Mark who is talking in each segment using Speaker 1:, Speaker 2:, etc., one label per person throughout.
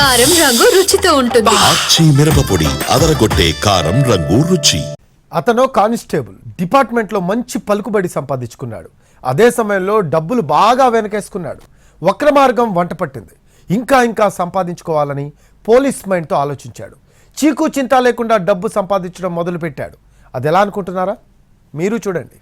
Speaker 1: కారం రంగు రుచితో ఉంటుంది.
Speaker 2: మిరపపొడి అదరగొట్టే కారం రంగు రుచి.
Speaker 3: అతను కానిస్టేబుల్ డిపార్ట్మెంట్లో మంచి పలుకుబడి సంపాదించుకున్నాడు. అదే సమయంలో డబ్బులు బాగా వెనకేసుకున్నాడు. వక్ర మార్గం వంట పట్టింది. ఇంకా ఇంకా సంపాదించుకోవాలని పోలీస్ మైండ్తో ఆలోచించాడు. చీకు చింత లేకుండా డబ్బు సంపాదించడం మొదలుపెట్టాడు. అది ఎలా అనుకుంటున్నారా? మీరు చూడండి.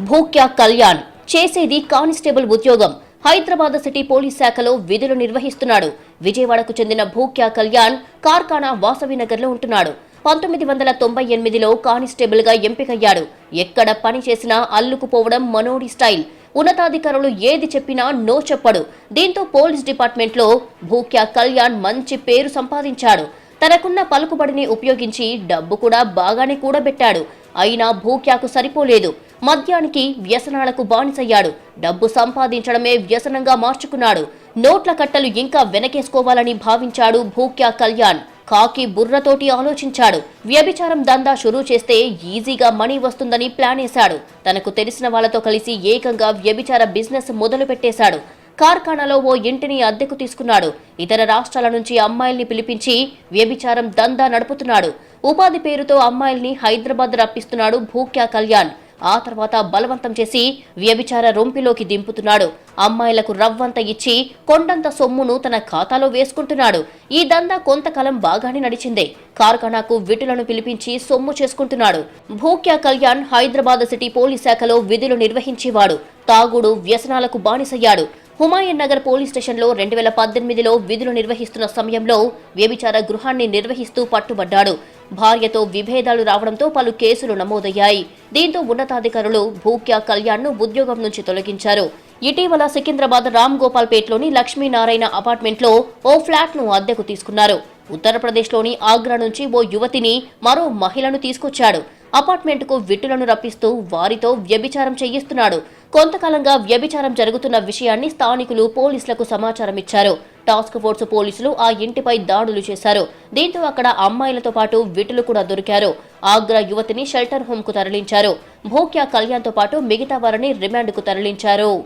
Speaker 4: భూక్యా కళ్యాణ్ చేసేది కానిస్టేబుల్ ఉద్యోగం. హైదరాబాద్ సిటీ పోలీస్ శాఖలో విధులు నిర్వహిస్తున్నాడు. విజయవాడకు చెందిన భూక్యా కళ్యాణ్ కార్ఖానా వాసవి నగర్లో ఉంటున్నాడు. పంతొమ్మిది వందల తొంభై ఎనిమిదిలో కానిస్టేబుల్గా ఎంపికయ్యాడు. ఎక్కడ పని చేసినా అల్లుకుపోవడం మనోడి స్టైల్. ఉన్నతాధికారులు ఏది చెప్పినా నో చెప్పడు. దీంతో పోలీస్ డిపార్ట్మెంట్లో భూక్యా కళ్యాణ్ మంచి పేరు సంపాదించాడు. తనకున్న పలుకుబడిని ఉపయోగించి డబ్బు కూడా బాగానే కూడబెట్టాడు. అయినా భూక్యాకు సరిపోలేదు. మద్యానికి వ్యసనాలకు బానిసయ్యాడు. డబ్బు సంపాదించడమే వ్యసనంగా మార్చుకున్నాడు. నోట్ల కట్టలు ఇంకా వెనకేసుకోవాలని భావించాడు భూక్యా కళ్యాణ్. కాకి బుర్రతోటి ఆలోచించాడు. వ్యభిచారం దందా షురూ చేస్తే ఈజీగా మనీ వస్తుందని ప్లాన్ వేశాడు. తనకు తెలిసిన వాళ్ళతో కలిసి ఏకంగా వ్యభిచార బిజినెస్ మొదలు పెట్టేశాడు కార్ఖానాలో ఓ ఇంటిని అద్దెకు తీసుకున్నాడు. ఇతర రాష్ట్రాల నుంచి అమ్మాయిల్ని పిలిపించి వ్యభిచారం దందా నడుపుతున్నాడు. ఉపాధి పేరుతో అమ్మాయిల్ని హైదరాబాద్ రప్పిస్తున్నాడు భూక్యా కళ్యాణ్. ఆ తర్వాత బలవంతం చేసి వ్యభిచార రొంపిలోకి దింపుతున్నాడు. అమ్మాయిలకు రవ్వంత ఇచ్చి కొండంత సొమ్మును తన ఖాతాలో వేసుకుంటున్నాడు. ఈ దందా కొంతకాలం బాగానే నడిచిందే. కార్ఖానాకు విటులను పిలిపించి సొమ్ము చేసుకుంటున్నాడు. భూక్యా కళ్యాణ్ హైదరాబాద్ సిటీ పోలీస్ శాఖలో విధులు నిర్వహించేవాడు. తాగుడు వ్యసనాలకు బానిసయ్యాడు. హుమాయూన్ నగర్ పోలీస్ స్టేషన్లో రెండు వేల పద్దెనిమిదిలో విధులు నిర్వహిస్తున్న సమయంలో వ్యభిచార గృహాన్ని నిర్వహిస్తూ పట్టుబడ్డాడు. భార్యతో విభేదాలు రావడంతో పలు కేసులు నమోదయ్యాయి. దీంతో ఉన్నతాధికారులు భూక్యా కళ్యాణ్ను ఉద్యోగం నుంచి తొలగించారు. ఇటీవల సికింద్రాబాద్ రామ్ గోపాల్ పేట్లోని లక్ష్మీనారాయణ అపార్ట్మెంట్లో ఓ ఫ్లాట్ను అద్దెకు తీసుకున్నారు. ఉత్తరప్రదేశ్లోని ఆగ్రా నుంచి ఓ యువతిని మరో మహిళను తీసుకొచ్చాడు. అపార్ట్మెంట్కు విట్టులను రప్పిస్తూ వారితో వ్యభిచారం చేయిస్తున్నాడు. కొంతకాలంగా వ్యభిచారం జరుగుతున్న విషయాన్ని స్థానికులు పోలీసులకు సమాచారం ఇచ్చారు. టాస్క్ ఫోర్స్ పోలీసులు ఆ ఇంటిపై దాడులు చేశారు. దీంతో అక్కడ అమ్మాయిలతో పాటు విటులు కూడా దొరికారు. ఆగ్రా యువతిని షెల్టర్ హోమ్కు తరలించారు. భోక్యా కళ్యాణ్తో పాటు మిగతా వారిని రిమాండ్కు తరలించారు.